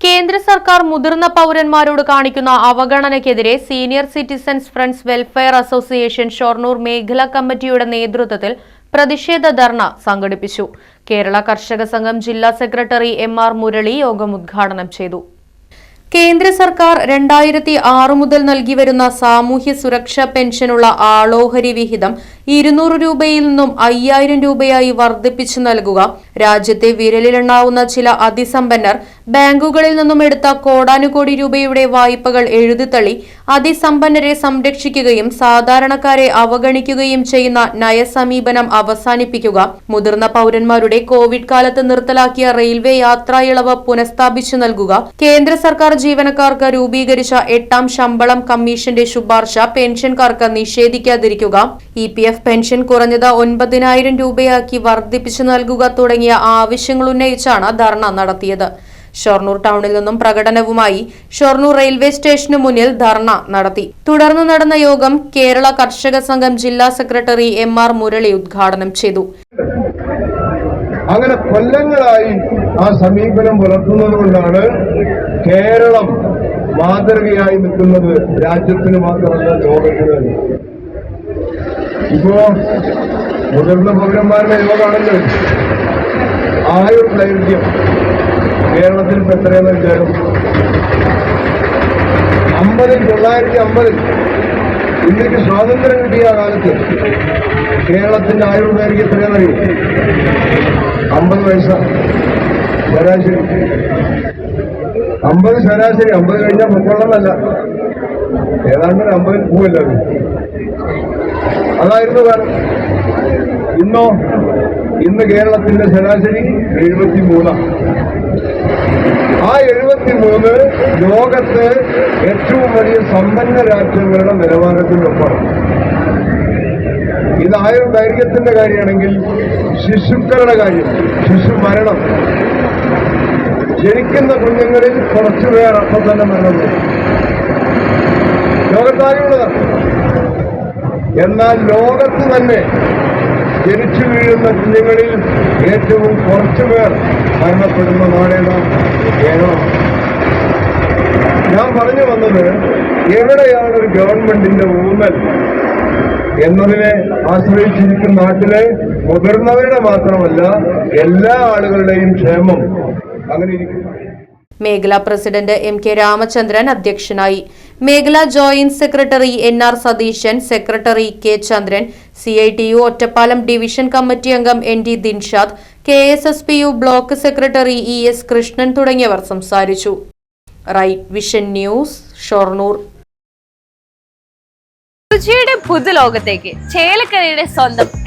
കേന്ദ്ര സർക്കാർ മുതിർന്ന പൗരന്മാരോട് കാണിക്കുന്ന അവഗണനയ്ക്കെതിരെ senior citizens friends welfare association Shoranur മേഖലാ കമ്മിറ്റിയുടെ നേതൃത്വത്തിൽ പ്രതിഷേധ ധർണ സംഘടിപ്പിച്ചു. കേരള കർഷക സംഘം ജില്ലാ സെക്രട്ടറി എം ആർ മുരളി യോഗം ഉദ്ഘാടനം ചെയ്തു. കേന്ദ്ര സർക്കാർ രണ്ടായിരത്തി ആറ് മുതൽ നൽകി വരുന്ന സാമൂഹ്യ സുരക്ഷാ പെൻഷനുള്ള ആളോഹരി വിഹിതം ഇരുന്നൂറ് രൂപയിൽ നിന്നും അയ്യായിരം രൂപയായി വർദ്ധിപ്പിച്ചു നൽകുക രാജ്യത്തെ വിരലിലെണ്ണാവുന്ന ചില അതിസമ്പന്നർ ബാങ്കുകളിൽ നിന്നും എടുത്ത കോടാനുകോടി രൂപയുടെ വായ്പകൾ എഴുതിത്തള്ളി അതിസമ്പന്നരെ സംരക്ഷിക്കുകയും സാധാരണക്കാരെ അവഗണിക്കുകയും ചെയ്യുന്ന നയസമീപനം അവസാനിപ്പിക്കുക. മുതിർന്ന പൌരന്മാരുടെ കോവിഡ് കാലത്ത് നിർത്തലാക്കിയ റെയിൽവേ യാത്രാ ഇളവ് പുനഃസ്ഥാപിച്ചു നൽകുക. കേന്ദ്ര സർക്കാർ ജീവനക്കാർക്ക് രൂപീകരിച്ച എട്ടാം ശമ്പളം കമ്മീഷന്റെ ശുപാർശ പെൻഷൻകാർക്ക് നിഷേധിക്കാതിരിക്കുക. ഇ പെൻഷൻ കുറഞ്ഞത് ഒൻപതിനായിരം രൂപയാക്കി വർദ്ധിപ്പിച്ചു നൽകുക തുടങ്ങിയ ആവശ്യങ്ങൾ ഉന്നയിച്ചാണ് ധർണ നടത്തിയത്. ഷൊർണൂർ ടൗണിൽ നിന്നും പ്രകടനവുമായി ഷൊർണൂർ റെയിൽവേ സ്റ്റേഷന് മുന്നിൽ ധർണ നടത്തി. തുടർന്ന് നടന്ന യോഗം കേരള കർഷക സംഘം ജില്ലാ സെക്രട്ടറി എം ആർ മുരളി ഉദ്ഘാടനം ചെയ്തു. അങ്ങനെ കൊല്ലങ്ങളായി ആ സമീപനം പുലർത്തുന്നത് കൊണ്ടാണ് കേരളം മാതൃകയായി നിൽക്കുന്നത് രാജ്യത്തിന് മാത്രമല്ല ലോകത്തിന്. ഇപ്പോ മുതിർന്ന പൗരന്മാരുടെ യോഗമാണല്ലോ. ആയുർ ദൈർഘ്യം കേരളത്തിൽ ഇപ്പം എത്രയെന്ന് വിചാരം അമ്പതിൽ തൊള്ളായിരത്തി അമ്പതിൽ ഇന്ത്യയ്ക്ക് സ്വാതന്ത്ര്യം കിട്ടിയ കാലത്ത് കേരളത്തിന്റെ ആയുർ ദൈർഘ്യം എത്രയാണെന്നറിയോ? അമ്പത് വയസ്സാണ്. ശരാശരി. അമ്പത് ശരാശരി. അമ്പത് കഴിഞ്ഞാൽ മുക്കൊള്ളമല്ല ഏതാണ്ട് ഒരു അമ്പതിൽ പോവില്ല. അതായിരുന്നു കാലം ഇന്നോ ഇന്ന് കേരളത്തിന്റെ ശരാശരി എഴുപത്തി മൂന്നാണ് ആ എഴുപത്തി മൂന്ന് ലോകത്ത് ഏറ്റവും വലിയ സമ്പന്ന രാജ്യങ്ങളുടെ നിലവാരത്തിനൊപ്പമാണ് ഇത് ആയുർ ദൈർഘ്യത്തിന്റെ കാര്യമാണെങ്കിൽ ശിശുക്കളുടെ കാര്യം ശിശു മരണം. ജനിക്കുന്ന കുഞ്ഞുങ്ങളിൽ കുറച്ചുപേർ അപ്പം തന്നെ മരണം ലോകത്താകെയുള്ളതാണ് എന്നാൽ ലോകത്ത് തന്നെ ജനിച്ചു വീഴുന്ന കുഞ്ഞുങ്ങളിൽ ഏറ്റവും കുറച്ചുപേർ മരണപ്പെടുന്ന നാടേതാണ് കേരളം ഞാൻ പറഞ്ഞു വന്നത് എവിടെയാണ് ഒരു ഗവൺമെന്റിന്റെ ഊന്നൽ? എന്നതിനെ ആശ്രയിച്ചിരിക്കുന്ന നാട്ടിലെ മുതിർന്നവരുടെ മാത്രമല്ല എല്ലാ ആളുകളുടെയും ക്ഷേമം. അങ്ങനെ ഇരിക്കുന്നു. മേഖലാ പ്രസിഡന്റ് എം കെ രാമചന്ദ്രൻ അധ്യക്ഷനായി. മേഖലാ joint secretary N R Satheesan secretary K Chandran C I T U Ottapalam division committee അംഗം N D Dinshad K S S P U block secretary E S Krishnan തുടങ്ങിയവർ സംസാരിച്ചു. Right vision news Shoranur. രുചിയുടെ പുതുലോകത്തേക്ക് ചേലക്കരയുടെ സ്വന്തം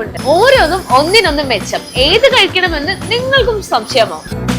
ഉണ്ട് ഓരോന്നും ഒന്നിനൊന്നും മെച്ചം. ഏത് കഴിക്കണമെന്ന് നിങ്ങൾക്കും സംശയമാവും.